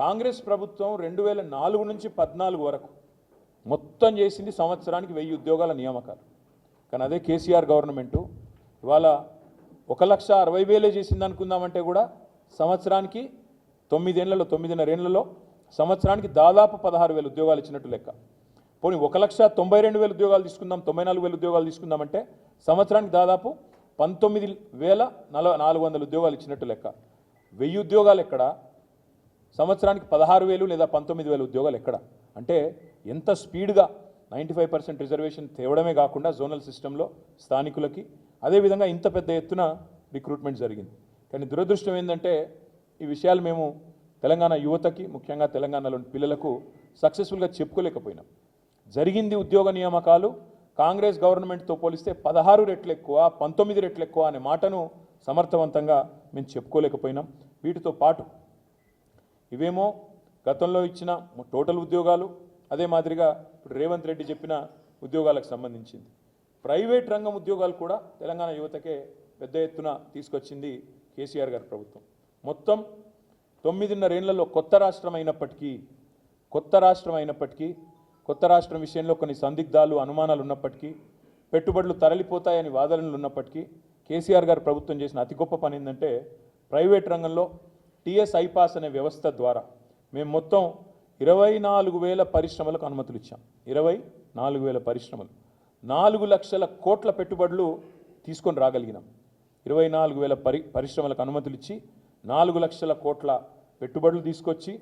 కాంగ్రెస్ ప్రభుత్వం రెండు వేల నాలుగు నుంచి పద్నాలుగు వరకు మొత్తం చేసింది సంవత్సరానికి వెయ్యి ఉద్యోగాల నియామకాలు. కానీ అదే కేసీఆర్ గవర్నమెంటు ఇవాళ ఒక లక్ష అరవై వేలే చేసింది అనుకుందామంటే కూడా సంవత్సరానికి తొమ్మిదేళ్ళలో తొమ్మిదిన్నరేళ్ళలో సంవత్సరానికి దాదాపు పదహారు వేల ఉద్యోగాలు ఇచ్చినట్టు లెక్క. పోనీ ఒక లక్ష తొంభై రెండు వేల ఉద్యోగాలు తీసుకుందాం తొంభై నాలుగు వేల ఉద్యోగాలు తీసుకుందామంటే సంవత్సరానికి దాదాపు పంతొమ్మిది వేల నలభై నాలుగు వందల ఉద్యోగాలు ఇచ్చినట్టు లెక్క. వెయ్యి ఉద్యోగాలు ఎక్కడ? సంవత్సరానికి పదహారు వేలు లేదా పంతొమ్మిది వేలు ఉద్యోగాలు ఎక్కడ? అంటే ఎంత స్పీడ్గా నైంటీ ఫైవ్ పర్సెంట్ రిజర్వేషన్ తేవడమే కాకుండా జోనల్ సిస్టంలో స్థానికులకి అదేవిధంగా ఇంత పెద్ద ఎత్తున రిక్రూట్మెంట్ జరిగింది. కానీ దురదృష్టం ఏంటంటే ఈ విషయాలు మేము తెలంగాణ యువతకి ముఖ్యంగా తెలంగాణలోని పిల్లలకు సక్సెస్ఫుల్గా చెప్పుకోలేకపోయినాం. జరిగింది ఉద్యోగ నియామకాలు కాంగ్రెస్ గవర్నమెంట్తో పోలిస్తే పదహారు రెట్లు ఎక్కువ పంతొమ్మిది రెట్లు ఎక్కువ అనే మాటను సమర్థవంతంగా మేము చెప్పుకోలేకపోయినాం. వీటితో పాటు ఇవేమో గతంలో ఇచ్చిన టోటల్ ఉద్యోగాలు అదే మాదిరిగా ఇప్పుడు రేవంత్ రెడ్డి చెప్పిన ఉద్యోగాలకు సంబంధించింది. ప్రైవేట్ రంగం ఉద్యోగాలు కూడా తెలంగాణ యువతకే పెద్ద ఎత్తున తీసుకొచ్చింది కేసీఆర్ గారి ప్రభుత్వం. మొత్తం తొమ్మిదిన్నరేళ్ళలో కొత్త రాష్ట్రం అయినప్పటికీ కొత్త రాష్ట్రం అయినప్పటికీ కొత్త రాష్ట్రం విషయంలో కొన్ని సందిగ్ధాలు అనుమానాలు ఉన్నప్పటికీ పెట్టుబడులు తరలిపోతాయని వాదనలు ఉన్నప్పటికీ కేసీఆర్ గారు ప్రభుత్వం చేసిన అతి గొప్ప పని ఏంటంటే ప్రైవేట్ రంగంలో టీఎస్ ఐపాస్ అనే వ్యవస్థ ద్వారా మేము మొత్తం ఇరవై నాలుగు వేల పరిశ్రమలకు అనుమతులు ఇచ్చాం. ఇరవై నాలుగు వేల పరిశ్రమలు. నాలుగు లక్షల కోట్ల పెట్టుబడులు తీసుకొని రాగలిగినాం. ఇరవై నాలుగు వేల పరి పరిశ్రమలకు అనుమతులు ఇచ్చి నాలుగు లక్షల కోట్ల పెట్టుబడులు తీసుకొచ్చి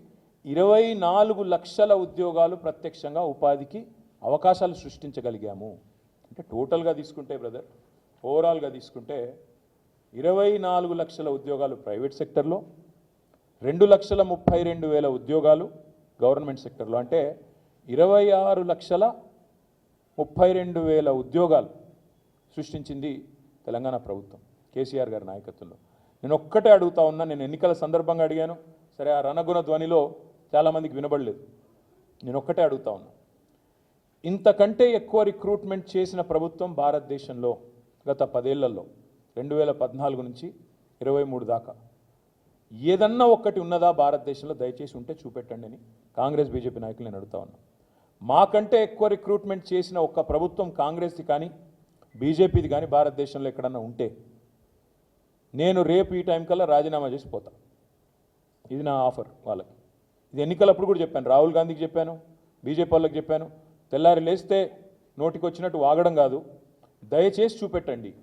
ఇరవై నాలుగు లక్షల ఉద్యోగాలు ప్రత్యక్షంగా ఉపాధికి అవకాశాలు సృష్టించగలిగాము. అంటే టోటల్గా తీసుకుంటే బ్రదర్ ఓవరాల్గా తీసుకుంటే ఇరవై నాలుగు లక్షల ఉద్యోగాలు ప్రైవేట్ సెక్టర్లో రెండు లక్షల ముప్పై రెండు వేల ఉద్యోగాలు గవర్నమెంట్ సెక్టర్లో. అంటే ఇరవై ఆరు లక్షల ముప్పై రెండు వేల ఉద్యోగాలు సృష్టించింది తెలంగాణ ప్రభుత్వం కేసీఆర్ గారి నాయకత్వంలో. నేను ఒక్కటే అడుగుతా ఉన్నా నేను ఎన్నికల సందర్భంగా అడిగాను సరే ఆ రణగుణ ధ్వనిలో చాలామందికి వినబడలేదు. నేను ఒక్కటే అడుగుతా ఉన్నా. ఇంతకంటే ఎక్కువ రిక్రూట్మెంట్ చేసిన ప్రభుత్వం భారతదేశంలో గత పదేళ్ళలో రెండు వేల పద్నాలుగు నుంచి ఇరవై మూడు దాకా. ఏదన్నా ఒక్కటి ఉన్నదా భారతదేశంలో? దయచేసి ఉంటే చూపెట్టండి అని కాంగ్రెస్ బీజేపీ నాయకులు నేను అడుగుతా ఉన్నా. మాకంటే ఎక్కువ రిక్రూట్మెంట్ చేసిన ఒక్క ప్రభుత్వం కాంగ్రెస్ది కానీ బీజేపీది కానీ భారతదేశంలో ఎక్కడన్నా ఉంటే నేను రేపు ఈ టైం కల్లా రాజీనామా చేసి పోతా. ఇది నా ఆఫర్ వాళ్ళకి. ఇది ఎన్నికలప్పుడు కూడా చెప్పాను. రాహుల్ గాంధీకి చెప్పాను బీజేపీ వాళ్ళకి చెప్పాను. తెల్లారి లేస్తే నోటికి వచ్చినట్టు వాగడం కాదు. దయచేసి చూపెట్టండి.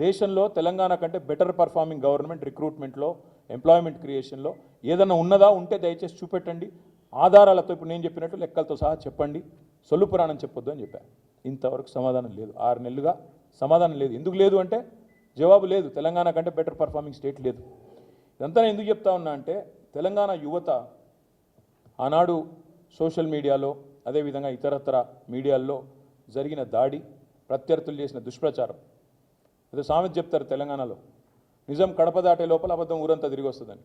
దేశంలో తెలంగాణ కంటే బెటర్ పర్ఫార్మింగ్ గవర్నమెంట్ రిక్రూట్మెంట్లో ఎంప్లాయ్మెంట్ క్రియేషన్లో ఏదన్నా ఉన్నదా ఉంటే దయచేసి చూపెట్టండి. ఆధారాలతో ఇప్పుడు నేను చెప్పినట్టు లెక్కలతో సహా చెప్పండి. సొల్లు పురాణం చెప్పొద్దు అని చెప్పాను ఇంతవరకు సమాధానం లేదు. ఆరు నెలలుగా సమాధానం లేదు. ఎందుకు లేదు అంటే జవాబు లేదు. తెలంగాణ కంటే బెటర్ పర్ఫార్మింగ్ స్టేట్ లేదు. ఇదంతా నేను ఎందుకు చెప్తా ఉన్నా అంటే తెలంగాణ యువత ఆనాడు సోషల్ మీడియాలో అదేవిధంగా ఇతరత్ర మీడియాల్లో జరిగిన దాడి ప్రత్యర్థులు చేసిన దుష్ప్రచారం. ఏదో సామెత చెప్తారు తెలంగాణలో. నిజం కడప దాటే లోపల అబద్ధం ఊరంతా తిరిగి వస్తుందని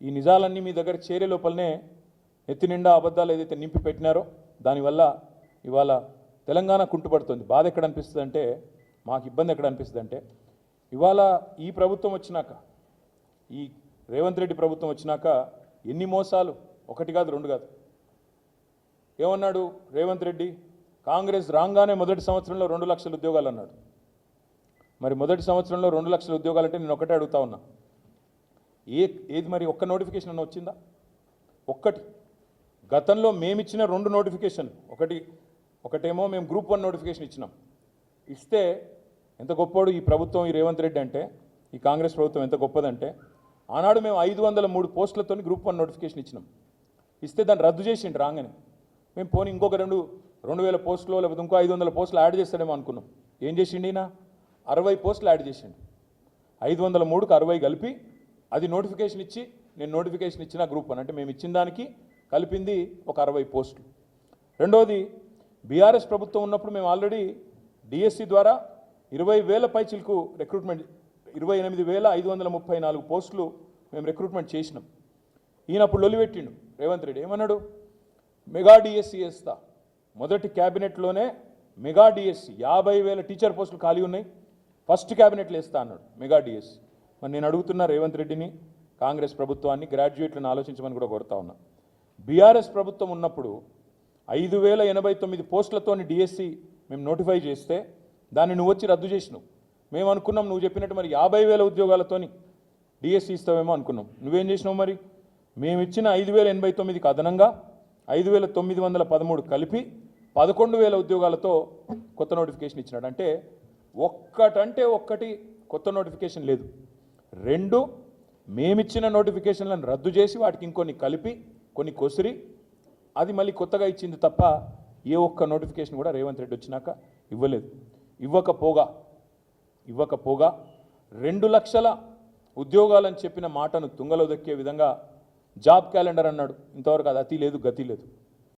ఈ నిజాలన్నీ మీ దగ్గర చేరే లోపలనే ఎత్తి నిండా అబద్ధాలు ఏదైతే నింపి పెట్టినారో దానివల్ల ఇవాళ తెలంగాణ కుంటుపడుతుంది. బాధ ఎక్కడ అనిపిస్తుంది అంటే మాకు ఇబ్బంది ఎక్కడ అనిపిస్తుంది అంటే ఇవాళ ఈ ప్రభుత్వం వచ్చినాక ఈ రేవంత్ రెడ్డి ప్రభుత్వం వచ్చినాక ఎన్ని మోసాలు? ఒకటి కాదు రెండు కాదు. ఏమన్నాడు రేవంత్ రెడ్డి? కాంగ్రెస్ రాగానే మొదటి సంవత్సరంలో రెండు లక్షల ఉద్యోగాలు అన్నాడు. మరి మొదటి సంవత్సరంలో రెండు లక్షల ఉద్యోగాలంటే నేను ఒకటే అడుగుతా ఉన్నా. ఏ ఏది మరి ఒక్క నోటిఫికేషన్ అన్న వచ్చిందా? ఒక్కటి. గతంలో మేమిచ్చిన రెండు నోటిఫికేషన్. ఒకటి ఒకటేమో మేము గ్రూప్ వన్ నోటిఫికేషన్ ఇచ్చినాం. ఇస్తే ఎంత గొప్పోడు ఈ ప్రభుత్వం ఈ రేవంత్ రెడ్డి అంటే ఈ కాంగ్రెస్ ప్రభుత్వం ఎంత గొప్పదంటే ఆనాడు మేము ఐదు వందల మూడు పోస్టులతో గ్రూప్ వన్ నోటిఫికేషన్ ఇచ్చినాం. ఇస్తే దాన్ని రద్దు చేసిండు రాగానే. మేము పోనీ ఇంకొక రెండు రెండు వేల పోస్టులు లేకపోతే ఇంకో ఐదు వందల పోస్టులు యాడ్ చేస్తాడేమో అనుకున్నాం. ఏం చేసిండినా అరవై పోస్టులు యాడ్ చేసిండు. ఐదు వందల మూడుకు అరవై కలిపి అది నోటిఫికేషన్ ఇచ్చి నేను నోటిఫికేషన్ ఇచ్చిన గ్రూప్ అని అంటే మేము ఇచ్చిన దానికి కలిపింది ఒక అరవై పోస్టులు. రెండవది బీఆర్ఎస్ ప్రభుత్వం ఉన్నప్పుడు మేము ఆల్రెడీ డిఎస్సి ద్వారా ఇరవై వేల పైచిలకు రిక్రూట్మెంట్ ఇరవై ఎనిమిది వేల ఐదు వందల ముప్పై నాలుగు పోస్టులు మేము రిక్రూట్మెంట్ చేసినాం. ఈయన అప్పుడు రేవంత్ రెడ్డి. ఏమన్నాడు? మెగా డిఎస్సి వేస్తా మొదటి క్యాబినెట్లోనే మెగా డిఎస్సి యాభై వేల టీచర్ పోస్టులు ఖాళీ ఉన్నాయి. ఫస్ట్ క్యాబినెట్లు వేస్తా అన్నాడు. మెగా డిఎస్సి మరి నేను అడుగుతున్నా రేవంత్ రెడ్డిని కాంగ్రెస్ ప్రభుత్వాన్ని గ్రాడ్యుయేట్లను ఆలోచించమని కూడా కోరుతా ఉన్నా. బీఆర్ఎస్ ప్రభుత్వం ఉన్నప్పుడు ఐదు వేల ఎనభై తొమ్మిది పోస్టులతోని డిఎస్సి మేము నోటిఫై చేస్తే దాన్ని నువ్వు వచ్చి రద్దు చేసినావు. మేము అనుకున్నాం నువ్వు చెప్పినట్టు మరి యాభై వేల ఉద్యోగాలతోని డిఎస్సి ఇస్తావేమో అనుకున్నాం. నువ్వేం చేసినావు మరి? మేము ఇచ్చిన ఐదు వేల ఎనభై తొమ్మిదికి అదనంగా ఐదు వేల తొమ్మిది వందల పదమూడు కలిపి పదకొండు వేల ఉద్యోగాలతో కొత్త నోటిఫికేషన్ ఇచ్చినాడు. అంటే ఒక్కటంటే ఒక్కటి కొత్త నోటిఫికేషన్ లేదు. రెండు మేమిచ్చిన నోటిఫికేషన్లను రద్దు చేసి వాటికి ఇంకొన్ని కలిపి కొన్ని కొసిరి అది మళ్ళీ కొత్తగా ఇచ్చింది తప్ప ఏ ఒక్క నోటిఫికేషన్ కూడా రేవంత్ రెడ్డి వచ్చినాక ఇవ్వలేదు. ఇవ్వకపోగా ఇవ్వకపోగా రెండు లక్షల ఉద్యోగాలని చెప్పిన మాటను తుంగలో దక్కే విధంగా జాబ్ క్యాలెండర్ అన్నాడు. ఇంతవరకు అది అతి లేదు గతి లేదు.